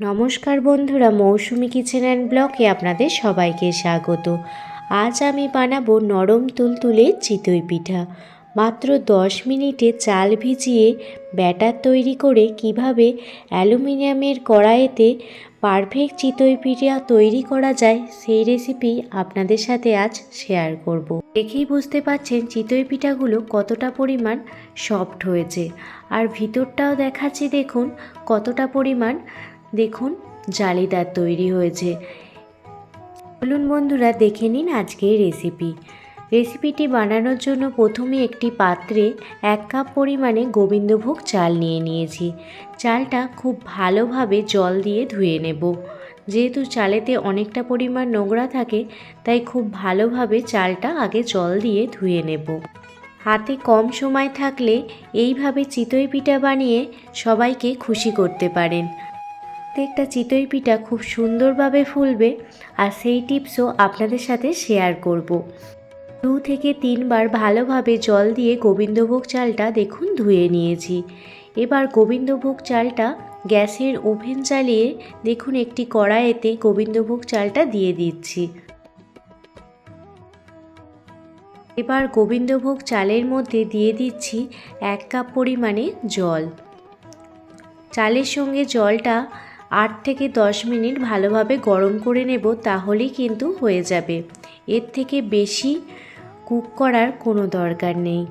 নমস্কার বন্ধুরা, মৌসুমি kitchen and ব্লকে আপনাদের সবাইকে স্বাগত। আজ আমি বানাবো নরম তুলতুলে চিতই পিঠা। মাত্র দশ মিনিটে চাল ভিজিয়ে ব্যাটার তৈরি করে কীভাবে অ্যালুমিনিয়ামের কড়াইতে পারফেক্ট চিতই পিঠা তৈরি করা যায়, সেই রেসিপি আপনাদের সাথে আজ শেয়ার করব। দেখেই বুঝতে পাচ্ছেন চিতই পিঠাগুলো কতটা পরিমাণ সফট হয়েছে। আর ভিতরটাও দেখাচ্ছি দেখুন কতটা পরিমাণ দেখুন, জালিদার তৈরি হয়েছে। বলুন বন্ধুরা, দেখে নিন আজকের রেসিপি রেসিপিটি বানানোর জন্য প্রথমে একটি পাত্রে এক কাপ পরিমাণে গোবিন্দভোগ চাল নিয়ে নিয়েছি। চালটা খুব ভালোভাবে জল দিয়ে ধুয়ে নেব। যেহেতু চালেতে অনেকটা পরিমাণ নোংরা থাকে, তাই খুব ভালোভাবে চালটা আগে জল দিয়ে ধুয়ে নেব। হাতে কম সময় থাকলে এইভাবে চিতই পিঠা বানিয়ে সবাইকে খুশি করতে পারেন। প্রত্যেকটা চিতই পিঠা খুব সুন্দরভাবে ফুলবে আর সেই টিপসও আপনাদের সাথে শেয়ার করব। দু থেকে তিনবার ভালোভাবে জল দিয়ে গোবিন্দভোগ চালটা দেখুন ধুয়ে নিয়েছি। এবার গোবিন্দভোগ চালটা গ্যাসের ওভেন চালিয়ে দেখুন একটি কড়াইতে গোবিন্দভোগ চালটা দিয়ে দিচ্ছি। এবার গোবিন্দভোগ চালের মধ্যে দিয়ে দিচ্ছি এক কাপ পরিমাণে জল। চালের সঙ্গে জলটা আট থেকে দশ মিনিট ভালোভাবে গরম করে নেব তাহলেই কিন্তু হয়ে যাবে। এর থেকে বেশি কুক করার কোনো দরকার নেই।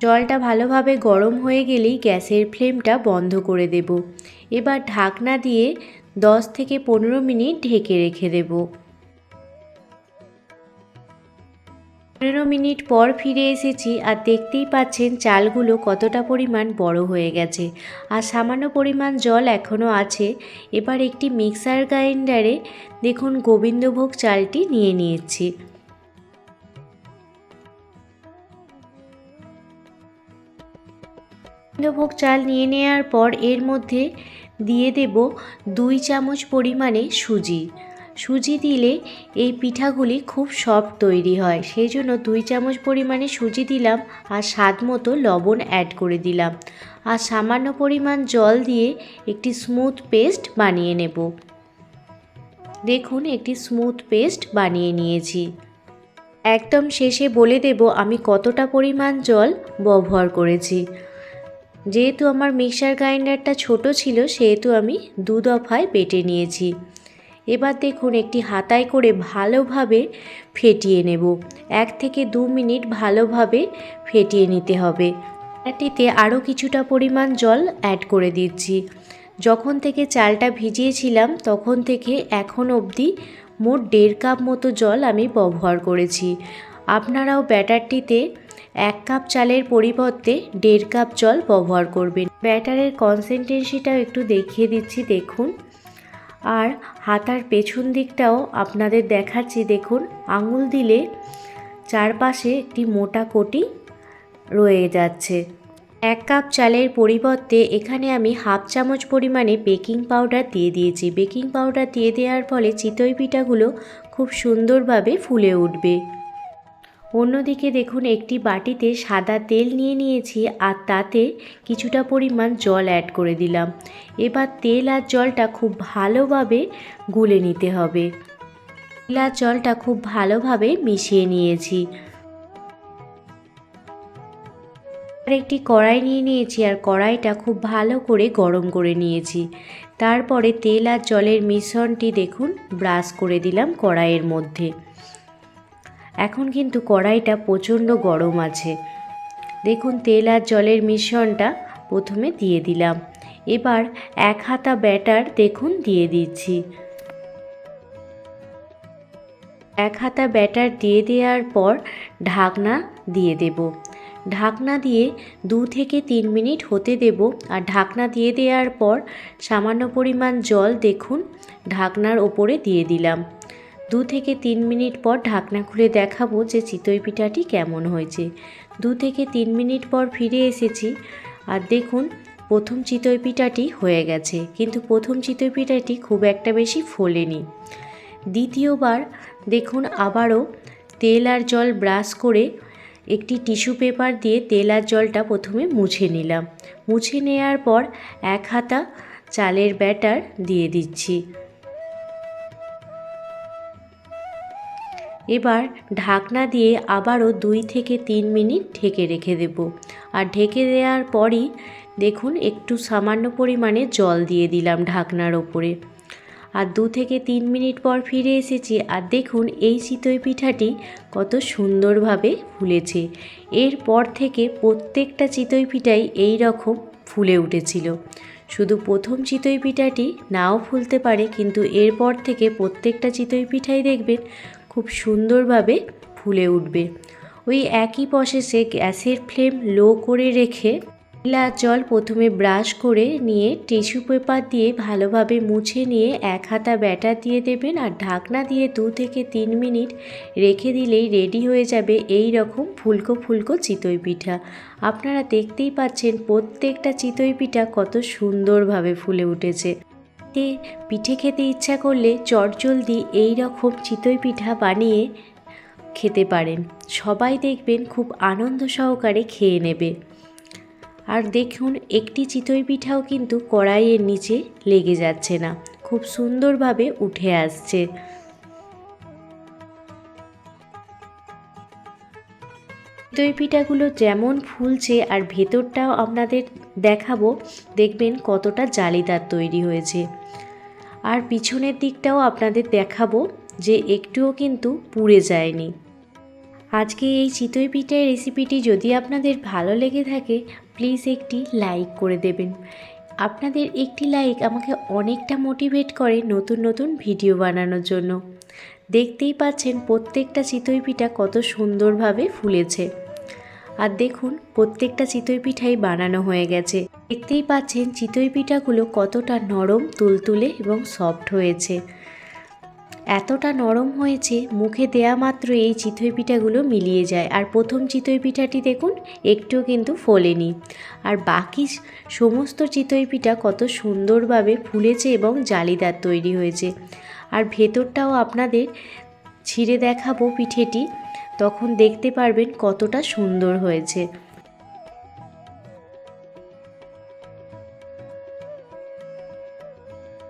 জলটা ভালোভাবে গরম হয়ে গেলেই গ্যাসের ফ্লেমটা বন্ধ করে দেব। এবার ঢাকনা দিয়ে দশ থেকে পনেরো মিনিট ঢেকে রেখে দেব। পনেরো মিনিট পর ফিরে এসেছি আর দেখতেই পাচ্ছেন চালগুলো কতটা পরিমাণ বড় হয়ে গেছে। আর সামান্য পরিমাণ জল এখনও আছে। এবার একটি মিক্সার গ্রাইন্ডারে দেখুন গোবিন্দভোগ চালটি নিয়ে নিয়েছি। গোবিন্দভোগ চাল নিয়ে নেওয়ার পর এর মধ্যে দিয়ে দেব দুই চামচ পরিমাণে সুজি। সুজি দিলে এই পিঠাগুলি খুব সফট তৈরি হয়। সেই জন্য দুই চামচ পরিমাণে সুজি দিলাম আর স্বাদ মতো লবণ অ্যাড করে দিলাম। আর সামান্য পরিমাণ জল দিয়ে একটি স্মুথ পেস্ট বানিয়ে নেব। দেখুন, একটি স্মুথ পেস্ট বানিয়ে নিয়েছি। একদম শেষে বলে দেব, আমি কতটা পরিমাণ জল ব্যবহার করেছি। যেহেতু আমার মিক্সার গ্রাইন্ডারটা ছোট ছিল, সেহেতু আমি দু দফায় বেটে নিয়েছি। এবার দেখুন একটি হাতায় করে ভালোভাবে ফেটিয়ে নেব। এক থেকে দু মিনিট ভালোভাবে ফেটিয়ে নিতে হবে। এটিতে আরও কিছুটা পরিমাণ জল অ্যাড করে দিচ্ছি। যখন থেকে চালটা ভিজিয়েছিলাম, তখন থেকে এখন অবধি মোট দেড় কাপ মতো জল আমি ব্যবহার করেছি। আপনারাও ব্যাটারটিতে এক কাপ চালের পরিবর্তে দেড় কাপ জল ব্যবহার করবেন। ব্যাটারের কনসেন্ট্রেন্সিটাও একটু দেখিয়ে দিচ্ছি, দেখুন। আর হাতার পেছন দিকটাও আপনাদের দেখাচ্ছি। দেখুন, আঙুল দিলে চারপাশে একটি মোটা কোটি রয়ে যাচ্ছে। এক কাপ চালের পরিবর্তে এখানে আমি হাফ চামচ পরিমাণে বেকিং পাউডার দিয়ে দিয়েছি। বেকিং পাউডার দিয়ে দেওয়ার ফলে চিতই পিঠাগুলো খুব সুন্দরভাবে ফুলে উঠবে। অন্যদিকে দেখুন, একটি বাটিতে সাদা তেল নিয়ে নিয়েছি আর তাতে কিছুটা পরিমাণ জল অ্যাড করে দিলাম। এবার তেল আর জলটা খুব ভালোভাবে গুলে নিতে হবে। তেল আর জলটা খুব ভালোভাবে মিশিয়ে নিয়েছি। আর একটি কড়াই নিয়ে নিয়েছি আর কড়াইটা খুব ভালো করে গরম করে নিয়েছি। তারপরে তেল আর জলের মিশ্রণটি দেখুন, ব্রাশ করে দিলাম কড়াইয়ের মধ্যে। এখন কিন্তু কড়াইটা প্রচণ্ড গরম আছে। দেখুন, তেল আর জলের মিশ্রণটা প্রথমে দিয়ে দিলাম। এবার এক হাতা ব্যাটার দেখুন দিয়ে দিচ্ছি। এক হাতা ব্যাটার দিয়ে দেওয়ার পর ঢাকনা দিয়ে দেব। ঢাকনা দিয়ে দু থেকে তিন মিনিট হতে দেব আর ঢাকনা দিয়ে দেওয়ার পর সামান্য পরিমাণ জল দেখুন ঢাকনার ওপরে দিয়ে দিলাম। দু থেকে তিন মিনিট পর ঢাকনা খুলে দেখাবো যে চিতই পিঠাটি কেমন হয়েছে। দু থেকে তিন মিনিট পর ফিরে এসেছি আর দেখুন, প্রথম চিতই পিঠাটি হয়ে গেছে। কিন্তু প্রথম চিতই পিঠাটি খুব একটা বেশি ফোলেনি। দ্বিতীয়বার দেখুন, আবারও তেল আর জল ব্রাশ করে একটি টিস্যু পেপার দিয়ে তেল আর জলটা প্রথমে মুছে নিলাম। মুছে নেওয়ার পর এক হাতা চালের ব্যাটার দিয়ে দিচ্ছি। এবার ঢাকনা দিয়ে আবারও দুই থেকে তিন মিনিট ঢেকে রেখে দেব। আর ঢেকে দেওয়ার পরই দেখুন, একটু সামান্য পরিমাণে জল দিয়ে দিলাম ঢাকনার ওপরে। আর দু থেকে তিন মিনিট পর ফিরে এসেছি আর দেখুন, এই চিতই পিঠাটি কত সুন্দরভাবে ফুলেছে। এরপর থেকে প্রত্যেকটা চিতই পিঠাই এই রকম ফুলে উঠেছিল। শুধু প্রথম চিতই পিঠাটি নাও ফুলতে পারে, কিন্তু এরপর থেকে প্রত্যেকটা চিতই পিঠাই দেখবেন খুব সুন্দরভাবে ফুলে উঠবে। ওই একই প্রসেসে গ্যাসের ফ্লেম লো করে রেখে নীলা জল প্রথমে ব্রাশ করে নিয়ে টিস্যু পেপার দিয়ে ভালোভাবে মুছে নিয়ে এক হাতা ব্যাটার দিয়ে দেবেন আর ঢাকনা দিয়ে দু থেকে তিন মিনিট রেখে দিলেই রেডি হয়ে যাবে এই রকম ফুলকো ফুলকো চিতই পিঠা। আপনারা দেখতেই পাচ্ছেন প্রত্যেকটা চিতই পিঠা কত সুন্দরভাবে ফুলে উঠেছে। তে পিঠে খেতে ইচ্ছা করলে চটজলদি এই রকম চিতই পিঠা বানিয়ে খেতে পারেন। সবাই দেখবেন খুব আনন্দ সহকারে খেয়ে নেবে। আর দেখুন, একটি চিতই পিঠাও কিন্তু কড়াইয়ের নিচে লেগে যাচ্ছে না। খুব সুন্দরভাবে উঠে আসছে। চিতই পিঠাগুলো যেমন ফুলছে আর ভেতরটাও আপনাদের দেখাবো, দেখবেন কতটা জালিদার তৈরি হয়েছে। আর পিছনের দিকটাও আপনাদের দেখাবো যে একটুও কিন্তু পুড়ে যায়নি। আজকে এই চিতই পিঠার রেসিপিটি যদি আপনাদের ভালো লেগে থাকে প্লিজ একটি লাইক করে দেবেন। আপনাদের একটি লাইক আমাকে অনেকটা মোটিভেট করে নতুন নতুন ভিডিও বানানোর জন্য। দেখতেই পাচ্ছেন প্রত্যেকটা চিতই পিঠা কত সুন্দরভাবে ফুলেছে। আর দেখুন, প্রত্যেকটা চিতই পিঠাই বানানো হয়ে গেছে। দেখতেই পাচ্ছেন চিতই পিঠাগুলো কতটা নরম, তুলতুলে এবং সফট হয়েছে। এতটা নরম হয়েছে, মুখে দেয়া মাত্র এই চিতই পিঠাগুলো মিলিয়ে যায়। আর প্রথম চিতই পিঠাটি দেখুন, একটুও কিন্তু ফোলেনি। আর বাকি সমস্ত চিতই পিঠা কত সুন্দরভাবে ফুলেছে এবং জালিদার তৈরি হয়েছে। আর ভেতরটাও আপনাদের ছিঁড়ে দেখাবো পিঠেটি, তখন দেখতে পারবেন কতটা সুন্দর হয়েছে।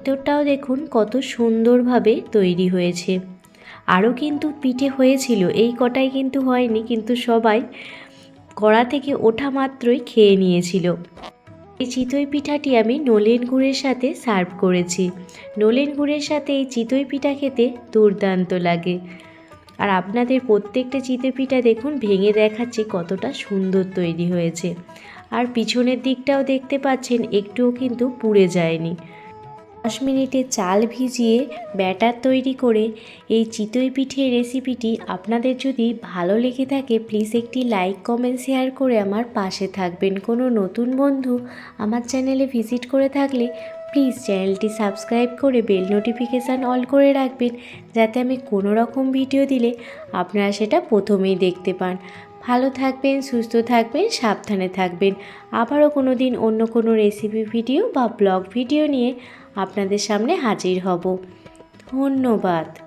ভেতরটাও দেখুন কত সুন্দরভাবে তৈরি হয়েছে। আরও কিন্তু পিঠে হয়েছিল, এই কটাই কিন্তু হয়নি, কিন্তু সবাই কড়া থেকে ওঠা মাত্রই খেয়ে নিয়েছিল। এই চিতই পিঠাটি আমি নলেন গুড়ের সাথে সার্ভ করেছি। নলেন গুড়ের সাথে এই চিতই পিঠা খেতে দুর্দান্ত লাগে। আর আপনাদের প্রত্যেকটা চিতই পিঠা দেখুন, ভেঙে দেখাচ্ছে কতটা সুন্দর তৈরি হয়েছে। আর পিছনের দিকটাও দেখতে পাচ্ছেন, একটুও কিন্তু পুড়ে যায়নি। দশ মিনিটে চাল ভিজিয়ে ব্যাটার তৈরি করে এই চিতই পিঠের রেসিপিটি আপনাদের যদি ভালো লেগে থাকে প্লিজ একটি লাইক কমেন্ট শেয়ার করে আমার পাশে থাকবেন। কোনো নতুন বন্ধু আমার চ্যানেলে ভিজিট করে থাকলে প্লিজ চ্যানেলটি সাবস্ক্রাইব করে বেল নোটিফিকেশান অল করে রাখবেন, যাতে আমি কোনো রকম ভিডিও দিলে আপনারা সেটা প্রথমেই দেখতে পান। ভালো থাকবেন, সুস্থ থাকবেন, সাবধানে থাকবেন। আবারও কোনো দিন অন্য কোনো রেসিপি ভিডিও বা ব্লগ ভিডিও নিয়ে আপনাদের সামনে হাজির হব। ধন্যবাদ।